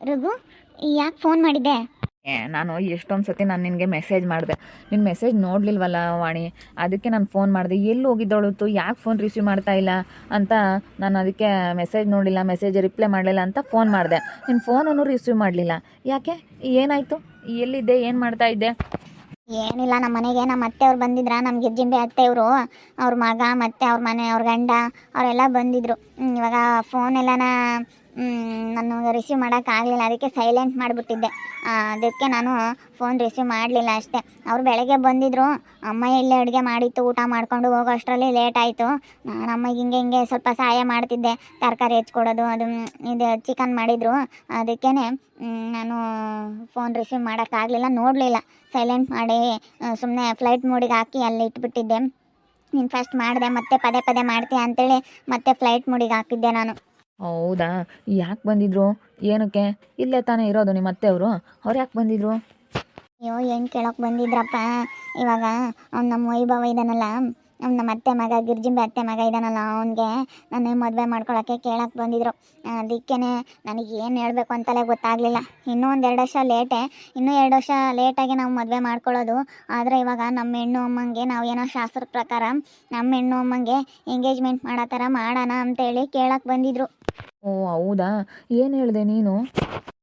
ರಘು ಯಾಕೆ ಫೋನ್ ಮಾಡಿದ್ದೆ? ಏ ನಾನು ಎಷ್ಟೊಂದು ಸತಿ ನಾನು ನಿನಗೆ ಮೆಸೇಜ್ ಮಾಡಿದೆ. ನಿನ್ನ ಮೆಸೇಜ್ ನೋಡಲಿಲ್ವಲ್ಲ ವಾಣಿ? ಅದಕ್ಕೆ ನಾನು ಫೋನ್ ಮಾಡಿದೆ. ಎಲ್ಲಿ ಹೋಗಿದ್ದವಳುತ್ತು ಯಾಕೆ ಫೋನ್ ರಿಸೀವ್ ಮಾಡ್ತಾ ಇಲ್ಲ ಅಂತ ನಾನು ಅದಕ್ಕೆ ಮೆಸೇಜ್ ನೋಡಿಲ್ಲ ಮೆಸೇಜ್ ರಿಪ್ಲೈ ಮಾಡಲಿಲ್ಲ ಅಂತ ಫೋನ್ ಮಾಡಿದೆ. ನಿನ್ನ ಫೋನನ್ನು ರಿಸೀವ್ ಮಾಡಲಿಲ್ಲ. ಯಾಕೆ? ಏನಾಯಿತು? ಎಲ್ಲಿದ್ದೆ? ಏನು ಮಾಡ್ತಾ ಇದ್ದೆ? ಏನಿಲ್ಲ ನಮ್ಮ ಮನೆಗೆ ನಮ್ಮ ಅತ್ತೆ ಅವ್ರು ಬಂದಿದ್ರ ನಮ್ಮ ಗಿರ್ಜಿಂಬೆ ಅತ್ತೆಯವರು ಅವ್ರ ಮಗ ಮತ್ತು ಅವ್ರ ಮನೆ ಅವ್ರ ಗಂಡ ಅವರೆಲ್ಲ ಬಂದಿದ್ರು. ಹ್ಮ್, ಇವಾಗ ಫೋನ್ ಎಲ್ಲನ ನಾನು ರಿಸೀವ್ ಮಾಡೋಕ್ಕಾಗಲಿಲ್ಲ ಅದಕ್ಕೆ ಸೈಲೆಂಟ್ ಮಾಡಿಬಿಟ್ಟಿದ್ದೆ. ಅದಕ್ಕೆ ನಾನು ಫೋನ್ ರಿಸೀವ್ ಮಾಡಲಿಲ್ಲ ಅಷ್ಟೇ. ಅವ್ರು ಬೆಳಗ್ಗೆ ಬಂದಿದ್ದರು ಅಮ್ಮ ಇಲ್ಲೇ ಅಡುಗೆ ಮಾಡಿತ್ತು, ಊಟ ಮಾಡಿಕೊಂಡು ಹೋಗೋ ಅಷ್ಟರಲ್ಲಿ ಲೇಟ್ ಆಯಿತು. ನಾನು ಅಮ್ಮಗೆ ಹಿಂಗೆ ಹಿಂಗೆ ಸ್ವಲ್ಪ ಸಹಾಯ ಮಾಡ್ತಿದ್ದೆ, ತರಕಾರಿ ಹೆಚ್ಕೊಡೋದು, ಅದು, ಇದು ಚಿಕನ್ ಮಾಡಿದರು. ಅದಕ್ಕೇ ನಾನು ಫೋನ್ ರಿಸೀವ್ ಮಾಡೋಕ್ಕಾಗಲಿಲ್ಲ ನೋಡಲಿಲ್ಲ. ಸೈಲೆಂಟ್ ಮಾಡಿ ಸುಮ್ಮನೆ ಫ್ಲೈಟ್ ಮೂಡಿಗೆ ಹಾಕಿ ಅಲ್ಲಿ ಇಟ್ಬಿಟ್ಟಿದ್ದೆ. ನೀನು ಫಸ್ಟ್ ಮಾಡಿದೆ, ಮತ್ತೆ ಪದೇ ಪದೇ ಮಾಡ್ತೀಯ ಅಂತೇಳಿ ಮತ್ತೆ ಫ್ಲೈಟ್ ಮೂಡಿಗೆ ಹಾಕಿದ್ದೆ ನಾನು. ಹೌದಾ? ಯಾಕೆ ಬಂದಿದ್ರು? ಏನಕ್ಕೆ? ಇಲ್ಲೇ ತಾನೇ ಇರೋದು ನಿಮ್ಮ ಅತ್ತೆಯವರು. ಅವ್ರು ಯಾಕೆ ಬಂದಿದ್ರು? ಅಯ್ಯೋ, ಏನು ಕೇಳೋಕೆ ಬಂದಿದ್ರಪ್ಪ? ಇವಾಗ ಅವ್ನು ನಮ್ಮ ವೈಭವ ಇದ್ದಾನಲ್ಲ ಅವ್ನು ನಮ್ಮ ಅತ್ತೆ ಮಗ, ಗಿರ್ಜಿಂಬೆ ಅತ್ತೆ ಮಗ ಇದ್ದಾನಲ್ಲ ಅವನಿಗೆ. ನನ್ನ ಮದುವೆ ಮಾಡ್ಕೊಳಕ್ಕೆ ಕೇಳಕ್ಕೆ ಬಂದಿದ್ರು. ಅದಕ್ಕೇ ನನಗೆ ಏನು ಹೇಳಬೇಕು ಅಂತಲೇ ಗೊತ್ತಾಗಲಿಲ್ಲ. ಇನ್ನೂ ಒಂದು ಎರಡು ವರ್ಷ ಲೇಟೆ. ಇನ್ನೂ ಎರಡು ವರ್ಷ ಲೇಟಾಗಿ ನಾವು ಮದುವೆ ಮಾಡ್ಕೊಳ್ಳೋದು. ಆದರೆ ಇವಾಗ ನಮ್ಮ ಹೆಣ್ಣು ಅಮ್ಮಂಗೆ ನಾವು ಏನೋ ಶಾಸ್ತ್ರದ ಪ್ರಕಾರ ನಮ್ಮ ಹೆಣ್ಣು ಅಮ್ಮಂಗೆ ಎಂಗೇಜ್ಮೆಂಟ್ ಮಾಡೋ ಥರ ಮಾಡೋಣ ಅಂತೇಳಿ ಕೇಳಕ್ಕೆ ಬಂದಿದ್ರು. ಓ ಹೌದಾ? ಏನು ಹೇಳಿದೆ ನೀನು?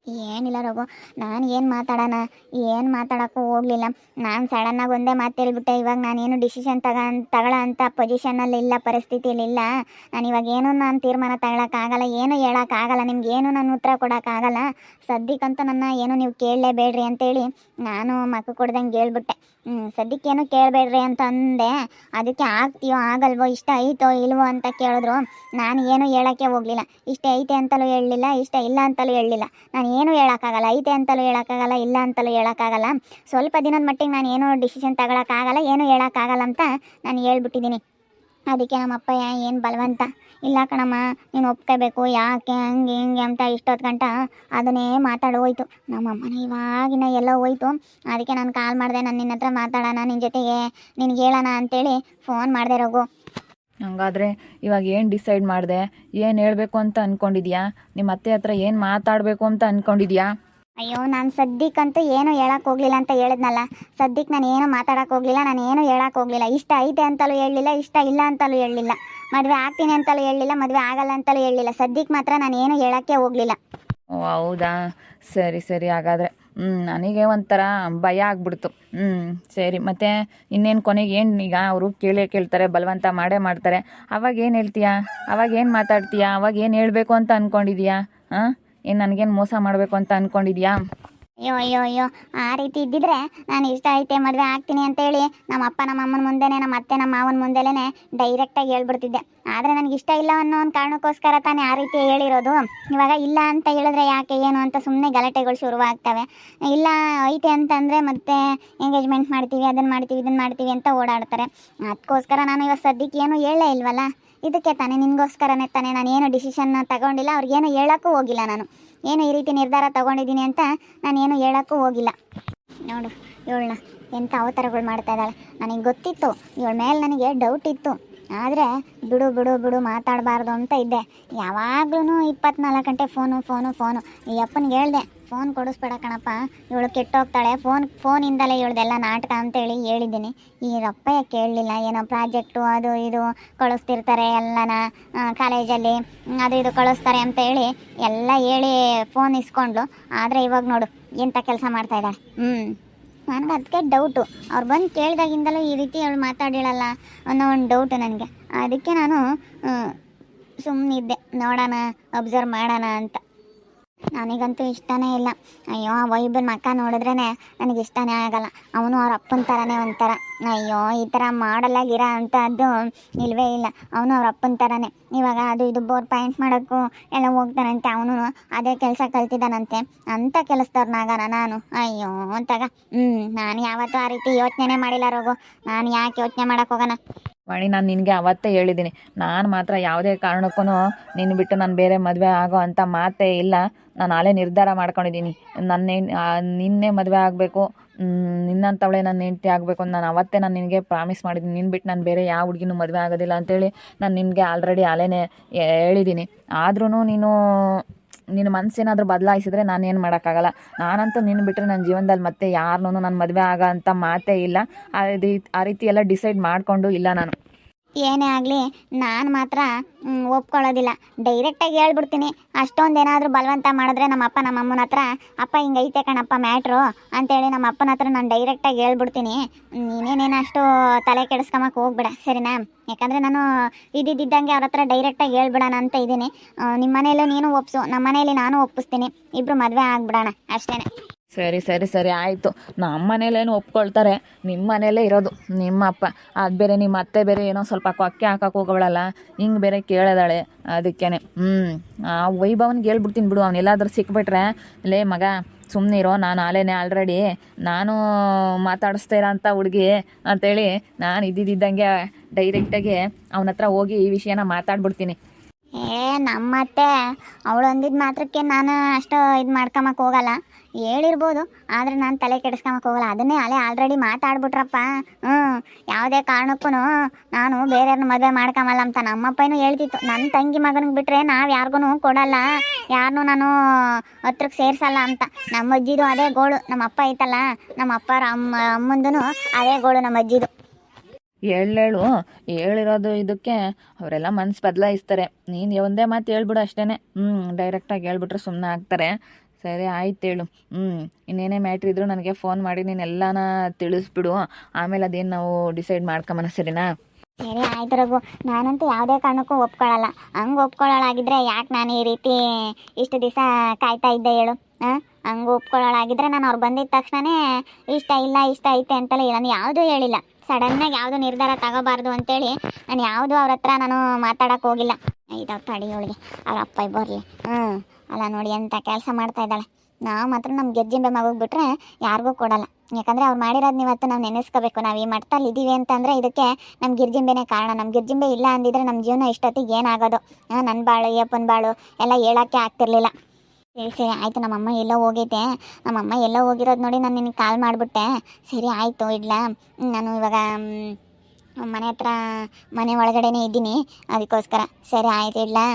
ಏನಿಲ್ಲ ರಘು, ನಾನು ಏನು ಮಾತಾಡೋಣ? ಏನು ಮಾತಾಡೋಕ್ಕೂ ಹೋಗಲಿಲ್ಲ. ನಾನು ಸಡನ್ನಾಗಿ ಒಂದೇ ಮಾತು ಹೇಳ್ಬಿಟ್ಟೆ, ಇವಾಗ ನಾನೇನು ಡಿಸಿಷನ್ ತಗ ತಗೊಳ್ಳೋ ಅಂಥ ಪೊಸಿಷನಲ್ಲಿ ಇಲ್ಲ, ಪರಿಸ್ಥಿತಿಯಲ್ಲಿ ಇಲ್ಲ. ನಾನು ಇವಾಗ ಏನು ನಾನು ತೀರ್ಮಾನ ತಗೊಳಕ್ಕಾಗಲ್ಲ ಏನು ಹೇಳೋಕ್ಕಾಗಲ್ಲ ನಿಮ್ಗೆ ಏನು ನಾನು ಉತ್ತರ ಕೊಡೋಕ್ಕಾಗಲ್ಲ ಸದ್ಯಕ್ಕಂತೂ ನನ್ನ ಏನು ನೀವು ಕೇಳಲೇಬೇಡ್ರಿ ಅಂತೇಳಿ ನಾನು ಮಕ್ಕ ಕೊಡ್ದಂಗೆ ಹೇಳ್ಬಿಟ್ಟೆ. ಸದ್ಯಕ್ಕೇನು ಕೇಳಬೇಡ್ರಿ ಅಂತ ಅಂದೆ. ಅದಕ್ಕೆ ಆಗ್ತೀಯೋ ಆಗಲ್ವೋ, ಇಷ್ಟ ಐತೋ ಇಲ್ವೋ ಅಂತ ಕೇಳಿದ್ರು. ನಾನು ಏನು ಹೇಳೋಕ್ಕೆ ಹೋಗಲಿಲ್ಲ. ಇಷ್ಟ ಐತೆ ಅಂತಲೂ ಹೇಳಲಿಲ್ಲ, ಇಷ್ಟ ಇಲ್ಲ ಅಂತಲೂ ಹೇಳಲಿಲ್ಲ. ನಾನು ಏನು ಹೇಳೋಕ್ಕಾಗಲ್ಲ, ಐತೆ ಅಂತಲೂ ಹೇಳೋಕ್ಕಾಗಲ್ಲ, ಇಲ್ಲ ಅಂತಲೂ ಹೇಳೋಕ್ಕಾಗಲ್ಲ. ಸ್ವಲ್ಪ ದಿನದ ಮಟ್ಟಿಗೆ ನಾನು ಏನೂ ಡಿಸಿಷನ್ ತಗೊಳಕ್ಕಾಗಲ್ಲ, ಏನು ಹೇಳೋಕ್ಕಾಗಲ್ಲ ಅಂತ ನಾನು ಹೇಳ್ಬಿಟ್ಟಿದ್ದೀನಿ. ಅದಕ್ಕೆ ನಮ್ಮ ಅಪ್ಪಯ್ಯ ಏನು ಬಲವಂತ? ಇಲ್ಲ ಕಣಮ್ಮ, ನೀನು ಒಪ್ಕೋಬೇಕು, ಯಾಕೆ, ಹಂಗೆ, ಹಿಂಗೆ ಅಂತ ಇಷ್ಟೊತ್ತು ಗಂಟ ಅದನ್ನೇ ಮಾತಾಡಿ ಹೋಯ್ತು. ನಮ್ಮಮ್ಮನ ಇವಾಗಿನ ಎಲ್ಲ ಹೋಯ್ತು. ಅದಕ್ಕೆ ನಾನು ಕಾಲ್ ಮಾಡಿದೆ, ನಾನು ನಿನ್ನ ಹತ್ರ ಮಾತಾಡೋಣ, ನಿನ್ನ ಜೊತೆಗೆ ನಿನಗೆ ಹೇಳೋಣ ಅಂತೇಳಿ ಫೋನ್ ಮಾಡಿದೆ ರಘು. ಹಂಗಾದ್ರೆ ಇವಾಗ ಏನು ಡಿಸೈಡ್ ಮಾಡಿದೆ? ಏನು ಹೇಳಬೇಕು ಅಂತ ಅಂದ್ಕೊಂಡಿದ್ಯಾ ನಿಮ್ಮ ಅತ್ತೆ ಹತ್ರ ಏನು ಮಾತಾಡಬೇಕು ಅಂತ ಅಂದ್ಕೊಂಡಿದ್ಯಾ ಅಯ್ಯೋ ನಾನು ಸದ್ಯಕ್ಕಂತೂ ಏನು ಹೇಳಕ್ ಹೋಗ್ಲಿಲ್ಲ ಅಂತ ಹೇಳಿದ್ನಲ್ಲ. ಸದ್ಯಕ್ಕೆ ನಾನು ಏನು ಮಾತಾಡಕ್ ಹೋಗ್ಲಿಲ್ಲ ನಾನು ಏನು ಹೇಳಕ್ ಹೋಗ್ಲಿಲ್ಲ. ಇಷ್ಟ ಐತೆ ಅಂತಲೂ ಹೇಳಲಿಲ್ಲ ಇಷ್ಟ ಇಲ್ಲ ಅಂತಲೂ ಹೇಳಲಿಲ್ಲ. ಮದುವೆ ಆಗ್ತೀನಿ ಅಂತಲೂ ಹೇಳಲಿಲ್ಲ ಮದುವೆ ಆಗಲ್ಲ ಅಂತಲೂ ಹೇಳಲಿಲ್ಲ. ಸದ್ಯಕ್ಕೆ ಮಾತ್ರ ನಾನು ಏನು ಹೇಳಕ್ಕೆ ಹೋಗ್ಲಿಲ್ಲ. ಓ ಹೌದಾ? ಸರಿ ಸರಿ ಹಾಗಾದರೆ. ನನಗೆ ಒಂಥರ ಭಯ ಆಗ್ಬಿಡ್ತು. ಹ್ಞೂ ಸರಿ, ಮತ್ತು ಇನ್ನೇನು ಕೊನೆಗೆ ಏನು ಈಗ ಅವರು ಕೇಳೇ ಕೇಳ್ತಾರೆ, ಬಲವಂತ ಮಾಡೇ ಮಾಡ್ತಾರೆ. ಅವಾಗ ಏನು ಹೇಳ್ತೀಯಾ? ಅವಾಗ ಏನು ಮಾತಾಡ್ತೀಯಾ? ಅವಾಗ ಏನು ಹೇಳಬೇಕು ಅಂತ ಅಂದ್ಕೊಂಡಿದ್ಯಾ ಹಾಂ? ಏನು ನನಗೇನು ಮೋಸ ಮಾಡಬೇಕು ಅಂತ ಅಂದ್ಕೊಂಡಿದ್ಯಾ ಅಯ್ಯೋ ಅಯ್ಯೋ ಅಯ್ಯೋ, ಆ ರೀತಿ ಇದ್ದಿದ್ರೆ ನಾನು ಇಷ್ಟ ಐತೆ ಮದುವೆ ಆಗ್ತೀನಿ ಅಂತೇಳಿ ನಮ್ಮ ಅಪ್ಪ ನಮ್ಮ ಮುಂದೆನೇ ನಮ್ಮ ಅತ್ತೆ ನಮ್ಮ ಮಾವನ ಮುಂದೆಲೇ ಡೈರೆಕ್ಟಾಗಿ ಹೇಳ್ಬಿಡ್ತಿದ್ದೆ. ಆದರೆ ನನಗೆ ಇಷ್ಟ ಇಲ್ಲ ಅನ್ನೋ ಒಂದು ಕಾರಣಕ್ಕೋಸ್ಕರ ತಾನೇ ಆ ರೀತಿ ಹೇಳಿರೋದು. ಇವಾಗ ಇಲ್ಲ ಅಂತ ಹೇಳಿದ್ರೆ ಯಾಕೆ, ಏನು ಅಂತ ಸುಮ್ಮನೆ ಗಲಾಟೆಗಳು ಶುರುವಾಗ್ತವೆ. ಇಲ್ಲ, ಐತೆ ಅಂತಂದರೆ ಮತ್ತೆ ಎಂಗೇಜ್ಮೆಂಟ್ ಮಾಡ್ತೀವಿ ಅದನ್ನು ಮಾಡ್ತೀವಿ ಇದನ್ನು ಮಾಡ್ತೀವಿ ಅಂತ ಓಡಾಡ್ತಾರೆ. ಅದಕ್ಕೋಸ್ಕರ ನಾನು ಇವಾಗ ಸದ್ಯಕ್ಕೆ ಏನು ಹೇಳೇ ಇಲ್ವಲ್ಲ? ಇದಕ್ಕೆ ತಾನೇ, ನಿನಗೋಸ್ಕರನೇ ತಾನೇ ನಾನು ಏನು ಡಿಸಿಷನ್ನ ತಗೊಂಡಿಲ್ಲ ಅವ್ರಿಗೇನು ಹೇಳೋಕ್ಕೂ ಹೋಗಿಲ್ಲ ನಾನು. ಏನು ಈ ರೀತಿ ನಿರ್ಧಾರ ತಗೊಂಡಿದ್ದೀನಿ ಅಂತ ನಾನು ಏನು ಹೇಳೋಕ್ಕೂ ಹೋಗಿಲ್ಲ. ನೋಡು ಇವಳನ್ನ ಎಂಥ ಅವತಾರಗಳು ಮಾಡ್ತಾ ಇದ್ದಾಳೆ. ನನಗೆ ಗೊತ್ತಿತ್ತು, ಇವಳ ಮೇಲೆ ನನಗೆ ಡೌಟ್ ಇತ್ತು. ಆದರೆ ಬಿಡು ಬಿಡು ಬಿಡು ಮಾತಾಡಬಾರ್ದು ಅಂತ ಇದ್ದೆ. ಯಾವಾಗ್ಲೂ ಇಪ್ಪತ್ನಾಲ್ಕು ಗಂಟೆ ಫೋನು ಫೋನು ಫೋನು. ಈ ಅಪ್ಪನಿಗೆ ಹೇಳ್ದೆ, ಫೋನ್ ಕೊಡಿಸ್ಬೇಡ ಕಣಪ್ಪ. ಇವಳು ಕೆಟ್ಟೋಗ್ತಾಳೆ. ಫೋನ್, ಫೋನಿಂದಲೇ ಇವಳ್ದೆಲ್ಲ ನಾಟಕ ಅಂತೇಳಿ ಹೇಳಿದ್ದೀನಿ. ಈ ರಪ್ಪಯ್ಯ ಕೇಳಲಿಲ್ಲ. ಏನೋ ಪ್ರಾಜೆಕ್ಟು, ಅದು ಇದು ಕಳಿಸ್ತಿರ್ತಾರೆ ಎಲ್ಲನ ಕಾಲೇಜಲ್ಲಿ. ಅದು ಇದು ಕಳಿಸ್ತಾರೆ ಅಂತ ಹೇಳಿ ಎಲ್ಲ ಹೇಳಿ ಫೋನ್ ಇಸ್ಕೊಂಡ್ಲು ಆದರೆ ಇವಾಗ ನೋಡು ಎಂಥ ಕೆಲಸ ಮಾಡ್ತಾ ಇದ್ದಾಳೆ? ಹ್ಞೂ ನನಗೆ ಅದಕ್ಕೆ ಡೌಟು ಅವ್ರು ಬಂದು ಕೇಳಿದಾಗಿಂದಲೂ ಈ ರೀತಿ ಅವಳು ಮಾತಾಡಿಳಲ್ಲ ಅನ್ನೋ ಒಂದು ಡೌಟು ನನಗೆ. ಅದಕ್ಕೆ ನಾನು ಸುಮ್ಮನಿದ್ದೆ ನೋಡೋಣ ಅಬ್ಸರ್ವ್ ಮಾಡೋಣ ಅಂತ. ನನಗಂತೂ ಇಷ್ಟನೇ ಇಲ್ಲ. ಅಯ್ಯೋ, ಆ ವೈಬನ್ ಮಕ್ಕ ನೋಡಿದ್ರೇ ನನಗೆ ಇಷ್ಟನೇ ಆಗಲ್ಲ. ಅವನು ಅವ್ರ ಅಪ್ಪನ ಥರನೇ ಒಂಥರ. ಅಯ್ಯೋ, ಈ ಥರ ಮಾಡಲಾಗಿರೋ ಅಂಥದ್ದು ಇಲ್ವೇ ಇಲ್ಲ. ಅವನು ಅವ್ರ ಅಪ್ಪನ ಥರನೇ ಇವಾಗ ಅದು ಇದು ಬೋರ್ ಪಾಯಿಂಟ್ ಮಾಡೋಕ್ಕೂ ಎಲ್ಲ ಹೋಗ್ತಾನಂತೆ. ಅವನು ಅದೇ ಕೆಲಸ ಕಲ್ತಿದ್ದಾನಂತೆ. ಅಂಥ ಕೆಲಸದವ್ರನ್ನಾಗಣ ನಾನು. ಅಯ್ಯೋ ಅಂತಾಗ ಹ್ಞೂ ನಾನು ಯಾವತ್ತೂ ಆ ರೀತಿ ಯೋಚನೆ ಮಾಡಿಲ್ಲ ರೋಗು. ನಾನು ಯಾಕೆ ಯೋಚನೆ ಮಾಡೋಕೆ ಹೋಗೋಣ ವಾಣಿ ನಾನು ನಿನಗೆ ಅವತ್ತೇ ಹೇಳಿದ್ದೀನಿ ನಾನು ಮಾತ್ರ ಯಾವುದೇ ಕಾರಣಕ್ಕೂ ನಿನ್ನ ಬಿಟ್ಟು ನಾನು ಬೇರೆ ಮದುವೆ ಆಗೋ ಅಂಥ ಮಾತೇ ಇಲ್ಲ. ನಾನು ಆಲೇ ನಿರ್ಧಾರ ಮಾಡ್ಕೊಂಡಿದ್ದೀನಿ ನನ್ನ ನಿನ್ನೇ ನಿನ್ನೆ ಮದುವೆ ಆಗಬೇಕು. ನಿನ್ನಂಥವಳೆ ನನ್ನ ಹೆಂಡತಿ ಆಗಬೇಕು. ಅಂತ ನಾನು ಅವತ್ತೇ ನಾನು ನಿನಗೆ ಪ್ರಾಮಿಸ್ ಮಾಡಿದ್ದೀನಿ ನಿನ್ನ ಬಿಟ್ಟು ನಾನು ಬೇರೆ ಯಾವ ಹುಡುಗಿನೂ ಮದುವೆ ಆಗೋದಿಲ್ಲ ಅಂತೇಳಿ ನಾನು ನಿನಗೆ ಆಲ್ರೆಡಿ ಅಲೆನೇ ಹೇಳಿದ್ದೀನಿ ಆದ್ರೂ ನೀನು ನಿನ್ನ ಮನಸ್ಸೇನಾದರೂ ಬದಲಾಯಿಸಿದ್ರೆ ನಾನು ಏನು ಮಾಡೋಕ್ಕಾಗಲ್ಲ. ನಾನಂತೂ ನಿನ್ನ ಬಿಟ್ಟರೆ ನನ್ನ ಜೀವನದಲ್ಲಿ ಮತ್ತೆ ಯಾರನ್ನೂ ನಾನು ಮದುವೆ ಆಗೋ ಅಂತ ಮಾತೇ ಇಲ್ಲ. ಆ ರೀತಿ ಆ ರೀತಿ ಎಲ್ಲ ಡಿಸೈಡ್ ಮಾಡಿಕೊಂಡು ಇಲ್ಲ ನಾನು. ಏನೇ ಆಗಲಿ, ನಾನು ಮಾತ್ರ ಒಪ್ಕೊಳ್ಳೋದಿಲ್ಲ. ಡೈರೆಕ್ಟಾಗಿ ಹೇಳ್ಬಿಡ್ತೀನಿ. ಅಷ್ಟೊಂದು ಏನಾದರೂ ಬಲವಂತ ಮಾಡಿದ್ರೆ ನಮ್ಮ ಅಪ್ಪ ನಮ್ಮ ಅಮ್ಮನ ಹತ್ರ, ಅಪ್ಪ, ಹಿಂಗೈತೆ ಕಣಪ್ಪ, ಮ್ಯಾಟ್ರು ಅಂತೇಳಿ ನಮ್ಮ ಅಪ್ಪನ ಹತ್ರ ನಾನು ಡೈರೆಕ್ಟಾಗಿ ಹೇಳ್ಬಿಡ್ತೀನಿ. ನೀನೇನೇನು ಅಷ್ಟು ತಲೆ ಕೆಡಿಸ್ಕೊಂಬಕ್ಕೆ ಹೋಗ್ಬೇಡ, ಸರಿನಾ? ಯಾಕಂದರೆ ನಾನು ಇದ್ದಿದ್ದಂಗೆ ಅವ್ರ ಹತ್ರ ಡೈರೆಕ್ಟಾಗಿ ಹೇಳ್ಬಿಡೋಣ ಅಂತ ಇದ್ದೀನಿ. ನಿಮ್ಮ ಮನೆಯಲ್ಲೂ ನೀನು ಒಪ್ಸು ನಮ್ಮ ಮನೆಯಲ್ಲಿ ನಾನು ಒಪ್ಪಿಸ್ತೀನಿ. ಇಬ್ಬರು ಮದುವೆ ಆಗ್ಬಿಡೋಣ ಅಷ್ಟೇ ಸರಿ ಸರಿ ಸರಿ, ಆಯಿತು. ನಮ್ಮ ಮನೇಲೇನು ಒಪ್ಕೊಳ್ತಾರೆ. ನಿಮ್ಮ ಮನೇಲೇ ಇರೋದು. ನಿಮ್ಮ ಅಪ್ಪ ಅದು ಬೇರೆ ನಿಮ್ಮ ಅತ್ತೆ ಬೇರೆ ಏನೋ ಸ್ವಲ್ಪ ಕೊಕ್ಕೆ ಹಾಕಕ್ಕೆ ಹೋಗೋಳಲ್ಲ ಹಿಂಗೆ ಬೇರೆ ಕೇಳಿದಾಳೆ ಅದಕ್ಕೇನೆ. ಹ್ಞೂ ಆ ವೈಭವನ್ಗೆ ಹೇಳ್ಬಿಡ್ತೀನಿ ಬಿಡು. ಅವನೆಲ್ಲಾದ್ರೂ ಸಿಕ್ಬಿಟ್ರೆ, ಲೇ ಮಗ ಸುಮ್ಮನೆ ಇರೋ. ನಾನು ಆಲೇನೆ ಆಲ್ರೆಡಿ ನಾನು ಮಾತಾಡಿಸ್ತಾ ಇರೋ ಅಂಥ ಹುಡುಗಿ. ಅಂತೇಳಿ ನಾನು ಇದ್ದಿದ್ದಂಗೆ ಡೈರೆಕ್ಟಾಗಿ ಅವನ ಹತ್ರ ಹೋಗಿ ಈ ವಿಷಯನ ಮಾತಾಡ್ಬಿಡ್ತೀನಿ. ಏ ನಮ್ಮತ್ತೆ ಅವಳು ಅಂದಿದ್ದ ಮಾತ್ರಕ್ಕೆ ನಾನು ಅಷ್ಟು ಇದು ಮಾಡ್ಕೊಂಬಕ್ಕೆ ಹೋಗಲ್ಲ. ಹೇಳಿರ್ಬೋದು, ಆದರೆ ನಾನು ತಲೆ ಕೆಡಿಸ್ಕೊಂಬಕ್ಕೆ ಹೋಗಲ್ಲ. ಅದನ್ನೇ ಅಲೆ ಆಲ್ರೆಡಿ ಮಾತಾಡ್ಬಿಟ್ರಪ್ಪ. ಹ್ಞೂ ಯಾವುದೇ ಕಾರಣಕ್ಕೂ ನಾನು ಬೇರೆಯವ್ರನ್ನ ಮದುವೆ ಮಾಡ್ಕೊಂಬಲ್ಲ ಅಂತ ನಮ್ಮಪ್ಪನೂ ಹೇಳ್ತಿತ್ತು. ನನ್ನ ತಂಗಿ ಮಗನಿಗೆ ಬಿಟ್ಟರೆ ನಾವು ಯಾರಿಗೂ ಕೊಡಲ್ಲ. ಯಾರನ್ನೂ ನಾನು ಹತ್ರಕ್ಕೆ ಸೇರಿಸಲ್ಲ ಅಂತ. ನಮ್ಮ ಅಜ್ಜಿದು ಅದೇ ಗೋಳು. ನಮ್ಮ ಅಪ್ಪ ಐತಲ್ಲ, ನಮ್ಮ ಅಪ್ಪ ಅಮ್ಮ ಅಮ್ಮಂದೂ ಅದೇ ಗೋಳು ನಮ್ಮ ಅಜ್ಜಿದು. ಹೇಳೇಳು. ಹೇಳಿರೋದು ಇದಕ್ಕೆ ಅವರೆಲ್ಲ ಮನ್ಸು ಬದಲಾಯಿಸ್ತಾರೆ. ನೀನು ಒಂದೇ ಮಾತು ಹೇಳ್ಬಿಡು ಅಷ್ಟೇ ಹ್ಞೂ ಡೈರೆಕ್ಟಾಗಿ ಹೇಳ್ಬಿಟ್ರೆ ಸುಮ್ಮನೆ ಆಗ್ತಾರೆ. ಸರಿ, ಆಯ್ತು ಹೇಳು. ಹ್ಞೂ ಇನ್ನೇನೇ ಮ್ಯಾಟ್ರ್ ಇದ್ರೂ ನನಗೆ ಫೋನ್ ಮಾಡಿ, ನೀನು ಎಲ್ಲಾನ ತಿಳಿಸ್ಬಿಡು. ಆಮೇಲೆ ಅದೇನು ನಾವು ಡಿಸೈಡ್ ಮಾಡ್ಕೊಂಬನ, ಸರಿನಾ? ಸರಿ, ಆಯ್ತು ರಘು. ನಾನಂತೂ ಯಾವುದೇ ಕಾರಣಕ್ಕೂ ಒಪ್ಕೊಳ್ಳಲ್ಲ ಹಂಗೆ ಒಪ್ಕೊಳ್ಳೋಳಾಗಿದ್ರೆ ಯಾಕೆ ನಾನು ಈ ರೀತಿ ಇಷ್ಟು ದಿವಸ ಕಾಯ್ತಾ ಇದ್ದೆ ಹೇಳು. ಹಾಂ? ಹಂಗೆ ಒಪ್ಕೊಳ್ಳೋಳಾಗಿದ್ರೆ ನಾನು ಅವ್ರು ಬಂದಿದ್ದ ತಕ್ಷಣವೇ ಇಷ್ಟ ಇಲ್ಲ, ಇಷ್ಟ ಐತೆ ಅಂತಲೇ ನಾನು ಯಾವುದೂ ಹೇಳಿಲ್ಲ. ಸಡನ್ನಾಗಿ ಯಾವುದೂ ನಿರ್ಧಾರ ತಗೋಬಾರ್ದು ಅಂತೇಳಿ ನಾನು ಯಾವುದೂ ಅವ್ರ ಹತ್ರ ನಾನು ಮಾತಾಡೋಕೆ ಹೋಗಿಲ್ಲ. ಇದಾವ ತಡಿ ಅವಳಿಗೆ. ಅವ್ರ ಅಪ್ಪ ಬರಲಿ. ಹ್ಞೂ ಅಲ್ಲ ನೋಡಿ ಅಂತ ಕೆಲಸ ಮಾಡ್ತಾ ಇದ್ದಾಳೆ. ನಾವು ಮಾತ್ರ ನಮ್ಮ ಗೆಜ್ಜಿಂಬೆ ಮಗುಗೆ ಬಿಟ್ರೆ ಯಾರಿಗೂ ಕೊಡಲ್ಲ. ಯಾಕಂದರೆ ಅವ್ರು ಮಾಡಿರೋದು ನೀವತ್ತು ನಾವು ನೆನೆಸ್ಕೋಬೇಕು. ನಾವು ಈ ಮಟ್ಟದಲ್ಲಿ ಇದ್ದೀವಿ ಅಂತಂದರೆ ಇದಕ್ಕೆ ನಮ್ಮ ಗಿರ್ಜಿಂಬೆನೇ ಕಾರಣ. ನಮ್ಮ ಗಿರ್ಜಿಂಬೆ ಇಲ್ಲ ಅಂದಿದ್ರೆ ನಮ್ಮ ಜೀವನ ಇಷ್ಟೊತ್ತಿಗೆ ಏನಾಗೋದು ನನ್ನ ಬಾಳು ಯಪ್ಪನ ಬಾಳು ಎಲ್ಲ ಹೇಳೋಕ್ಕೆ ಆಗ್ತಿರ್ಲಿಲ್ಲ. ಸರಿ ಸರಿ ಆಯಿತು, ನಮ್ಮಮ್ಮ ಎಲ್ಲೋ ಹೋಗೈತೆ. ನಮ್ಮಮ್ಮ ಎಲ್ಲೋ ಹೋಗಿರೋದು ನೋಡಿ ನಾನು ನಿನಗೆ ಕಾಲ್ ಮಾಡಿಬಿಟ್ಟೆ. ಸರಿ, ಆಯಿತು, ಇಡ್ಲಾ. ನಾನು ಇವಾಗ ಮನೆ ಹತ್ರ, ಮನೆ ಒಳಗಡೆನೇ ಇದ್ದೀನಿ. ಅದಕ್ಕೋಸ್ಕರ. ಸರಿ, ಆಯ್ತು, ಇಡ್ಲಾ.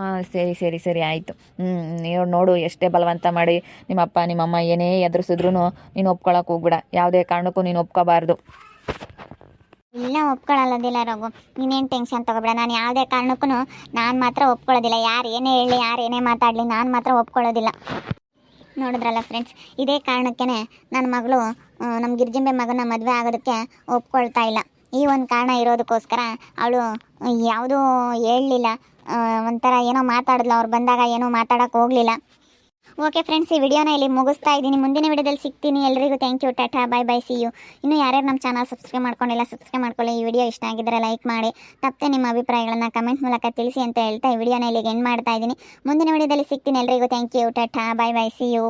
ಹಾಂ, ಸರಿ ಸರಿ ಸರಿ, ಆಯಿತು. ಹ್ಞೂ ನೀವು ನೋಡು, ಎಷ್ಟೇ ಬಲವಂತ ಮಾಡಿ ನಿಮ್ಮಪ್ಪ, ನಿಮ್ಮಮ್ಮ ಏನೇ ಎದುರಿಸಿದ್ರು ನೀನು ಒಪ್ಕೊಳಕ್ಕೆ ಹೋಗ್ಬಿಡ. ಯಾವುದೇ ಕಾರಣಕ್ಕೂ ನೀನು ಒಪ್ಕೋಬಾರ್ದು. ಇಲ್ಲ ಒಪ್ಕೊಳ್ಳೋದಿಲ್ಲ ರಘು. ನೀನೇನು ಟೆನ್ಷನ್ ತಗೋಬೇಡ. ನಾನು ಯಾವುದೇ ಕಾರಣಕ್ಕೂ ನಾನು ಮಾತ್ರ ಒಪ್ಕೊಳ್ಳೋದಿಲ್ಲ. ಯಾರು ಏನೇ ಹೇಳಿ, ಯಾರು ಏನೇ ಮಾತಾಡಲಿ, ನಾನು ಮಾತ್ರ ಒಪ್ಕೊಳ್ಳೋದಿಲ್ಲ. ನೋಡಿದ್ರಲ್ಲ ಫ್ರೆಂಡ್ಸ್ ಇದೇ ಕಾರಣಕ್ಕೇ ನನ್ನ ಮಗಳು ನಮ್ಮ ಗಿರ್ಜಿಂಬೆ ಮಗನ ಮದುವೆ ಆಗೋದಕ್ಕೆ ಒಪ್ಕೊಳ್ತಾ ಇಲ್ಲ. ಈ ಒಂದು ಕಾರಣ ಇರೋದಕ್ಕೋಸ್ಕರ ಅವಳು ಯಾವುದೂ ಹೇಳಲಿಲ್ಲ. ಒಂಥರ ಏನೋ ಮಾತಾಡಿದ್ಲು. ಅವ್ರು ಬಂದಾಗ ಏನೋ ಮಾತಾಡೋಕೆ ಹೋಗಲಿಲ್ಲ. ಓಕೆ ಫ್ರೆಂಡ್ಸ್ ಈ ವಿಡಿಯೋನ ಇಲ್ಲಿ ಮುಗಿಸ್ತಾ ಇದ್ದೀನಿ. ಮುಂದಿನ ವಿಡಿಯೋದಲ್ಲಿ ಸಿಗ್ತೀನಿ. ಎಲ್ರಿಗೂ thank you Tata bye bye see you ಇನ್ನು ಯಾರ್ಯಾರು ನಮ್ಮ ಚಾನಲ್ ಸಬ್ಸ್ಕ್ರೈಬ್ ಮಾಡ್ಕೊಂಡಿಲ್ಲ ಸಬ್ಸ್ಕ್ರೈಬ್ ಮಾಡ್ಕೊಳ್ಳಿ. ಈ ವಿಡಿಯೋ ಇಷ್ಟ ಆಗಿದ್ದರೆ ಲೈಕ್ ಮಾಡಿ. ತಪ್ಪದೆ ನಿಮ್ಮ ಅಭಿಪ್ರಾಯಗಳನ್ನು ಕಮೆಂಟ್ ಮೂಲಕ ತಿಳಿಸಿ ಅಂತ ಹೇಳ್ತಾ ಈ ವಿಡಿಯೋನ ಇಲ್ಲಿಗೆ ಎಂಡ್ ಮಾಡ್ತಾ ಇದ್ದೀನಿ. ಮುಂದಿನ ವಿಡಿಯೋದಲ್ಲಿ ಸಿಗ್ತೀನಿ. ಎಲ್ರಿಗೂ thank you Tata bye bye see you